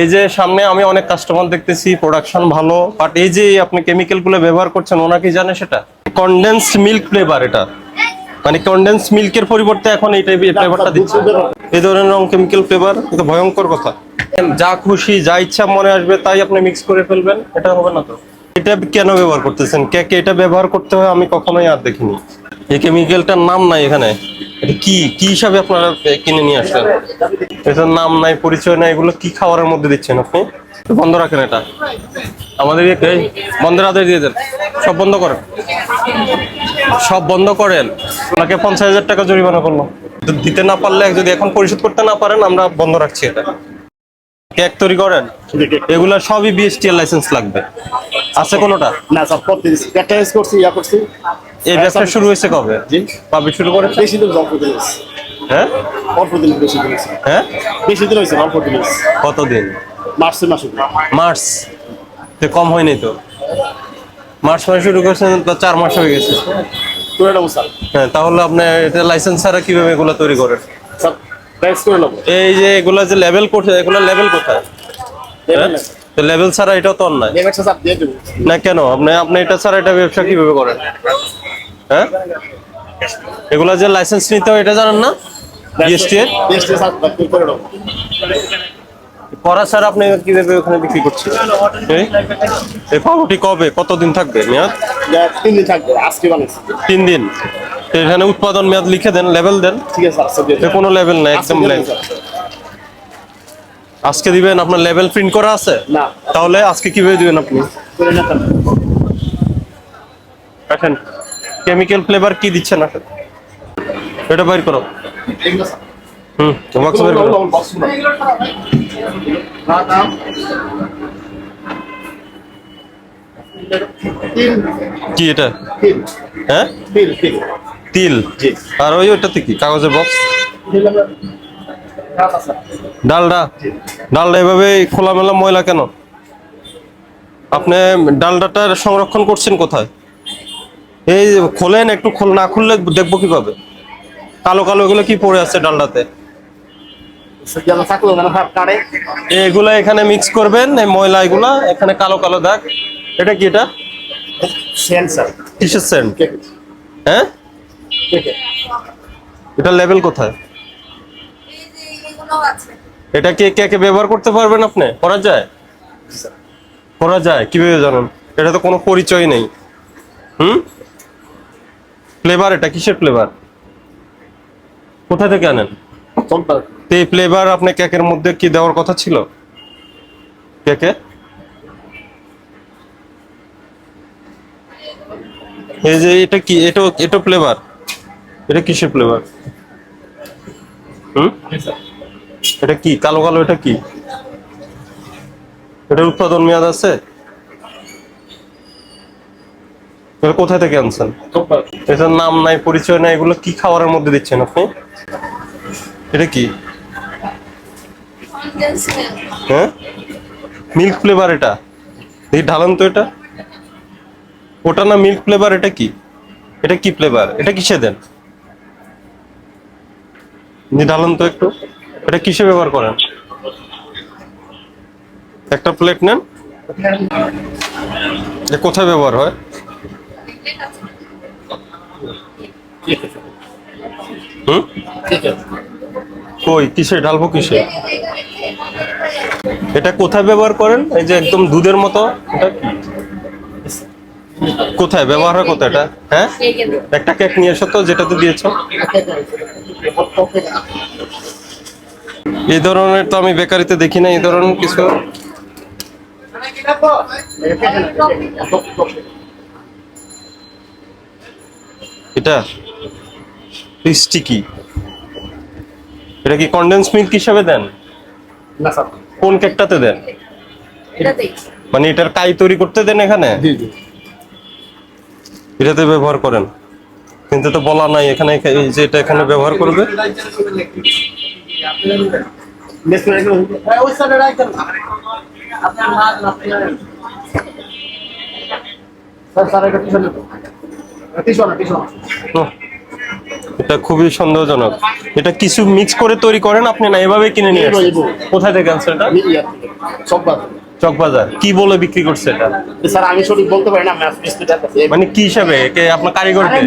এই যে সামনে আমি অনেক কাস্টমার দেখতেছি প্রোডাকশন ভালো বাট এই যে আপনি কেমিক্যালগুলো ব্যবহার করছেন ওনা কি জানে সেটা? কনডেন্স মিল্ক ফ্লেভার এটা। মানে কনডেন্স মিল্কের পরিবর্তে এখন এই টাইপের ফ্লেভারটা দিচ্ছে। এই ধরনের রং কেমিক্যাল ফ্লেভার এটা ভয়ঙ্কর কথা। যা খুশি যা ইচ্ছা মনে আসবে তাই আপনি মিক্স করে ফেলবেন এটা হবে না তো। এটা কেন ব্যবহার করতেছেন? কে কে এটা ব্যবহার করতে হয় আমি কখনোই আর দেখিনি। এই কেমিক্যালটার নাম নাই এখানে। এটা কি কি হিসাবে আপনারা কিনে নিয়ে আসলেন? এটার নাম নাই, পরিচয় নাই, এগুলো কি খাবারের মধ্যে দিচ্ছেন আপনি? বন্ধ রাখেন এটা। আমাদের বন্ধের আদেশ দিয়ে দেন। সব বন্ধ করেন। সব বন্ধ করেন। ওনাকে পঞ্চাশ হাজার টাকা জরিমানা করল দিতে না পারলে, যদি এখন পরিশোধ করতে না পারেন, আমরা বন্ধ রাখছি এটা। কেক তৈরি করেন? এগুলা সবই বিএসটিএল লাইসেন্স লাগবে। আছে কোনোটা? না স্যার দিচ্ছি একটা ইউজ করছি ইয়া করছি। এই ব্যবসা শুরু হয়েছে কবে? জি। কবে শুরু করে বেশি দিন অল্প দিন। হ্যাঁ? অল্প দিন বেশি দিন। হ্যাঁ? বেশি দিন হয়েছে অল্প দিন হয়েছে। কতদিন? মার্চে মাসে মার্চ? তে কম হয়নি তো। মার্চ মাসে শুরু করছেন তো চার মাস হয়ে গেছে। হ্যাঁ তাহলে আপনি এটা লাইসেন্স ছাড়া কীভাবে এগুলো তৈরি করেন? স্যার প্রাইস করে নেব। এই যে এগুলো যে লেভেল করছে এগুলো লেভেল কোথায়? তো লেভেল ছাড়া এটাও তো অন্যায়। স্যার না কেন? আপনি আপনি এটা ছাড়া এটা ব্যবসা কীভাবে করেন? হ্যাঁ? এগুলা যে লাইসেন্স নিতে হয় এটা জানেন না? বিএসটি এর? স্যার করে ছাড়া আপনি কীভাবে ওখানে বিক্রি করছেন? এই? পাউরুটি কবে? কতদিন থাকবে মেয়াদ? তিন দিন থাকবে আজকে তিন দিন? তো এখানে উৎপাদন মেয়াদ লিখে দেন লেভেল দেন। ঠিক আছে। কোনো লেভেল আজকে একদম ব্ল্যাঙ্ক আজকে দিবেন আপনার লেভেল প্রিন্ট করা আছে? না। তাহলে আজকে কীভাবে দিবেন আপনি? আসেন কেমিক্যাল ফ্লেভার কি দিচ্ছেন আসেন এটা বাইর করো। হুম বক্স বের করো। না না কি এটা? হ্যাঁ? তিল। আর ওই ওইটাতে কি? কাগজের বক্স ডালডা? ডালডা এভাবে খোলামেলা ময়লা কেন? আপনি ডালডাটা সংরক্ষণ করছেন কোথায়? এই খোলেন একটু খোল না খুললে দেখব কীভাবে? কালো কালো এগুলো কি পড়ে আছে ডালডাতে? এগুলা এখানে মিক্স করবেন এই ময়লা এগুলা এখানে কালো কালো দাগ। এটা কি এটা? কিসের সেন্ট হ্যাঁ? এটা লেভেল কোথায়? এটা কে কে ব্যবহার করতে পারবেন আপনি? করা যায়? করা যায়, কীভাবে জানেন? এটা তো কোনো পরিচয় নেই। হুম? ফ্লেভার এটা, কিসের ফ্লেভার কোথা থেকে আনেন? এই ফ্লেভার আপনি কেকের মধ্যে কি দেওয়ার কথা ছিল? কেকে? এই যে এটা কি এটা এটা ফ্লেভার এটা কিসের ফ্লেভার হুম? এটা কি? কালো কালো এটা কি? এটার উৎপাদন মেয়াদ আছে? এটা কোথা থেকে আনছেন? এটার নাম নাই পরিচয় নাই এগুলো কি খাবারের মধ্যে দিচ্ছেন আপনি? এটা কি? মিল্ক হ্যাঁ? মিল্ক ফ্লেভার এটা? এই ঢালান তো এটা? ওটা না মিল্ক ফ্লেভার এটা কি? এটা কি ফ্লেভার এটা কিসে দেন? নি ঢালান তো একটু। এটা কিসে ব্যবহার করেন? একটা প্লেট নেন। কোথায় ব্যবহার হয়? হুম? কই কিসে কিসে এটা কোথায় ব্যবহার করেন? এই যে একদম দুধের মতো, এটা কি? কোথায়? ব্যবহার হয় কোথায় এটা? হ্যাঁ? একটা কেক নিয়ে এসো তো যেটাতে দিয়েছ। এই ধরনের তো আমি বেকারিতে দেখি না এই ধরনের কিছু। এটা? স্টিকি এটা কি কন্ডেন্স মিল্ক হিসাবে দেন? না স্যার। কোন কেকটাতে দেন? এটাতেই। মানে এটার কাই তৈরি করতে দেন এখানে? জি জি। এটাতে ব্যবহার করেন। কিন্তু তো বলা নাই এখানে এই যে এটা এখানে ব্যবহার করবে। এটা খুবই সন্দেহজনক। এটা কিছু মিক্স করে তৈরি করেন আপনি না? এভাবে কিনে নিয়ে কোথায় থেকে আনছেন এটা? সব বাদ। চকবাজার। কি বলে বিক্রি করছে এটা? স্যার আমি সঠিক বলতে পারি না মানে কি হিসাবে? কে আপনার কারিগরকে?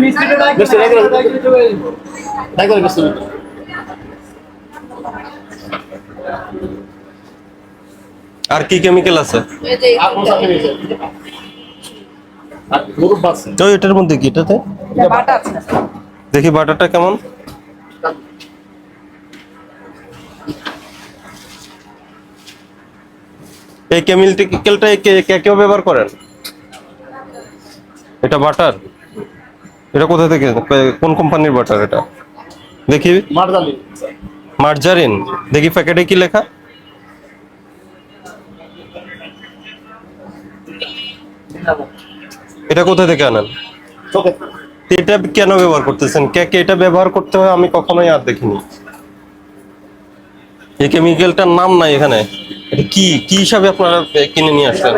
আর কি কেমিক্যাল আছে? তো এটার মধ্যে কি এটাতে? এটা বাটা আছে। দেখি বাটারটা কেমন। এই কেমিক্যালটা কে কে কেউ ব্যবহার করেন? এটা বাটার? এটা কোথা থেকে? কোন কোম্পানির বাটার এটা? দেখি। মার্জারিন। দেখি প্যাকেটে কি লেখা? এটা কোথা থেকে আনেন? এটা কেন ব্যবহার করতেছেন? কে কে এটা ব্যবহার করতে হয় আমি কখনোই আর দেখিনি। এই কেমিক্যালটার নাম নাই এখানে। এটা কি কি হিসাবে আপনারা কিনে নিয়ে আসলেন।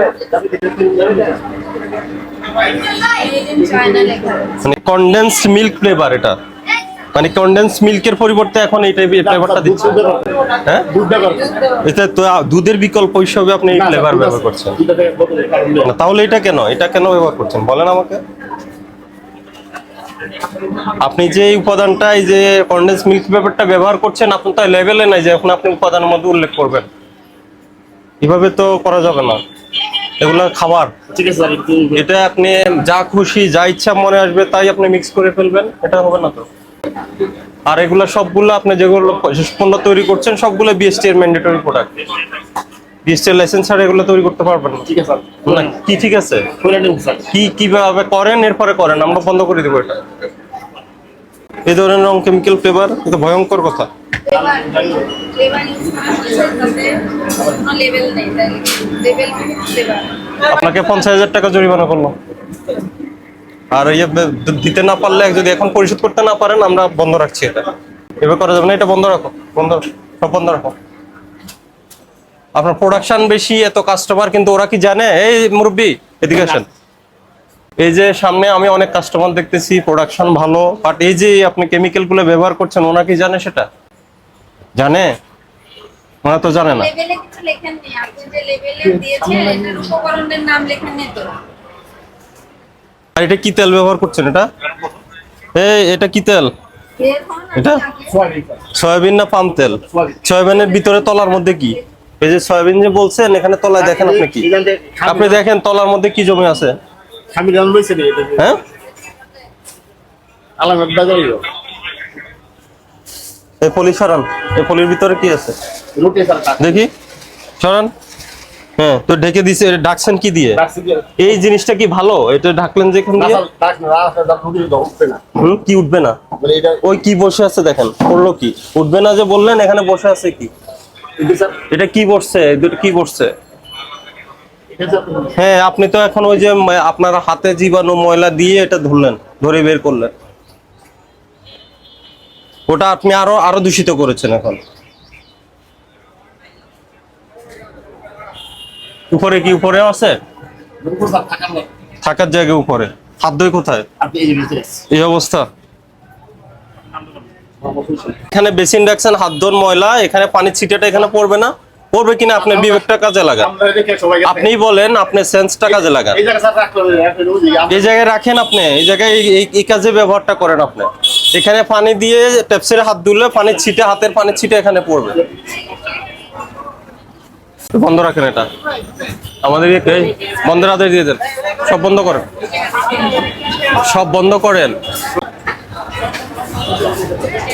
মানে কনডেন্সড মিল্ক ফ্লেভার এটা। মানে কনডেন্স মিল্কের পরিবর্তে এখন এই টাইপের ফ্লেভারটা দিচ্ছে হ্যাঁ? এটা তো দুধের বিকল্প হিসাবে আপনি এই ফ্লেভার ব্যবহার করছেন। তাহলে এটা কেন? এটা কেন ব্যবহার করছেন? বলেন আমাকে। আপনি যে উপাদানটা এই যে কন্ডেন্স মিল্ক পেপারটা ব্যবহার করছেন আপনি তো লেভেলে নাই যে এখন আপনি উপাদানের মধ্যে উল্লেখ করবেন। এভাবে তো করা যাবে না। এগুলো খাবার। ঠিক আছে স্যার এটা আপনি যা খুশি যা ইচ্ছা মনে আসবে তাই আপনি মিক্স করে ফেলবেন। এটা হবে না তো। আর এগুলো সবগুলো আপনি যেগুলো পণ্য তৈরি করছেন সবগুলো বিএসটি এর ম্যান্ডেটরি প্রোডাক্ট বিএসটি লাইসেন্স ছাড়া এগুলো তৈরি করতে পারবেন না। ঠিক আছে স্যার। কি ঠিক আছে? কি কীভাবে করেন? এরপরে করেন আমরা বন্ধ করে দেবো এটা। এই ধরনের রং কেমিক্যাল ফ্লেভার এটা ভয়ঙ্কর কথা। আপনাকে পঞ্চাশ হাজার টাকা জরিমানা করল আর ইয়ে দিতে না পারলে যদি এখন পরিশোধ করতে না পারেন আমরা বন্ধ রাখছি এটা। এভাবে করা যাবে না এটা বন্ধ রাখো বন্ধ সব বন্ধ রাখো। আপনার প্রোডাকশন বেশি এত কাস্টমার কিন্তু ওরা কি জানে? এই মুরব্বি এদিকে আসেন। এই যে সামনে আমি অনেক কাস্টমার দেখতেছি প্রোডাকশন ভালো বাট এই যে আপনি কেমিক্যালগুলো ব্যবহার করছেন ওরা কি জানে সেটা? জানে? ওরা তো জানে না। লেভেলে কিছু লেখেন নেই আপনি যে লেভেলে দিয়েছেন এটার উপকরণের নাম লেখেন নেই তো। আর এটা কি তেল ব্যবহার করছেন এটা? এই এটা কি তেল? এটা? সয়াবিন না পাম তেল? সয়াবিনের ভিতরে তলার মধ্যে কি? এই যে সয়াবিন যে বলছেন এখানে তলায় দেখেন আপনি কি? আপনি দেখেন তলার মধ্যে কি জমে আছে? হ্যাঁ? এই পলি সরান এই পলির ভিতরে কি আছে? দেখি। সরান। হ্যাঁ তো ঢেকে দিছে ডাকছেন কি দিয়ে? এই জিনিসটা কি ভালো? এটা ঢাকলেন যেখান দিয়ে? কি উঠবে না? ওই কি বসে আছে দেখেন পড়ল কি? উঠবে না যে বললেন এখানে বসে আছে কি? এটা কি বসছে? দুটো কি বসছে? হ্যাঁ আপনি তো এখন ওই যে আপনার হাতে জীবাণু ময়লা দিয়ে এটা ধরলেন ধরে বের করলেন। ওটা আপনি আরও আরও দূষিত করেছেন এখন। উপরে কি উপরে আছে থাকার জায়গা উপরে। হাত ধুই কোথায় এই অবস্থা। এখানে বেসিন রাখছেন হাত ধোন ময়লা এখানে পানির ছিটাটা এখানে পড়বে না। পড়বে কিনা আপনার বিবেকটা কাজে লাগান। আপনি বলেন আপনি সেন্সটা কাজে লাগান। এই জায়গায় রাখেন আপনি এই জায়গায় এই- কাজে ব্যবহারটা করেন আপনি। এখানে পানি দিয়ে টেপসের হাত ধুলে পানির ছিটে হাতের পানির ছিটে এখানে পড়বে। বন্ধ রাখেন এটা। আমাদের বন্ধের আদেশ দিয়ে দেন। সব বন্ধ করেন। সব বন্ধ করেন।